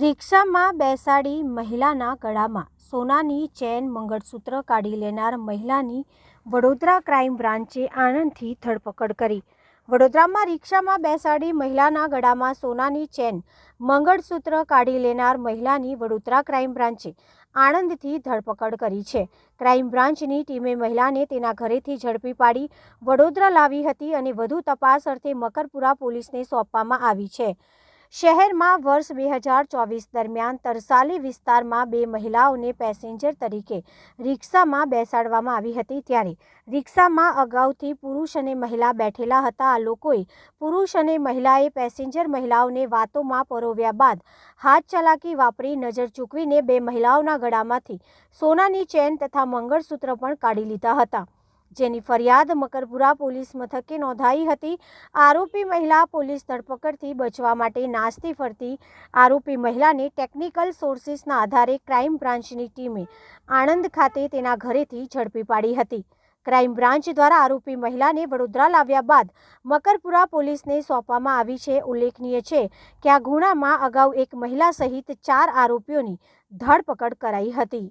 રિક્ષામાં બેસાડી મહિલાના ગળામાં સોનાની ચેન મંગળસૂત્ર કાઢી લેનાર મહિલાની વડોદરા ક્રાઇમ બ્રાન્ચે આણંદથી ધરપકડ કરી. વડોદરામાં રિક્ષામાં બેસાડી મહિલાના ગળામાં સોનાની ચેન મંગળસૂત્ર કાઢી લેનાર મહિલાની વડોદરા ક્રાઇમ બ્રાન્ચે આણંદથી ધરપકડ કરી છે. ક્રાઇમ બ્રાન્ચની ટીમે મહિલાને તેના ઘરેથી ઝડપી પાડી, વડોદરા લાવી હતી અને વધુ તપાસ અર્થે મકરપુરા પોલીસને સોંપવામાં આવી છે. શહેરમાં વર્ષ બે હજાર ચોવીસ દરમિયાન તરસાલી વિસ્તારમાં બે મહિલાઓને પેસેન્જર તરીકે રિક્ષામાં બેસાડવામાં આવી હતી ત્યારે રિક્ષામાં અગાઉથી પુરુષ અને મહિલા બેઠેલા હતા. આ લોકોએ પુરુષ અને મહિલાએ પેસેન્જર મહિલાઓને વાતોમાં પરોવ્યા બાદ હાથ ચલાકી વાપરી નજર ચૂકવીને બે મહિલાઓના ગળામાંથી સોનાની ચેન તથા મંગળસૂત્ર પણ કાઢી લીધા હતા. જેની ફરિયાદ મકરપુરા પોલીસ મથકે નોંધાઈ હતી. આરોપી મહિલા પોલીસ ધરપકડથી બચવા માટે નાસ્તી ફરતી આરોપી મહિલાને ટેકનિકલ સોર્સિસના આધારે ક્રાઇમ બ્રાન્ચની ટીમે આણંદ ખાતે તેના ઘરેથી ઝડપી પાડી હતી. ક્રાઇમ બ્રાન્ચ દ્વારા આરોપી મહિલાને વડોદરા લાવ્યા બાદ મકરપુરા પોલીસને સોંપવામાં આવી છે. ઉલ્લેખનીય છે કે આ ગુનામાં અગાઉ એક મહિલા સહિત ચાર આરોપીઓની ધરપકડ કરાઈ હતી.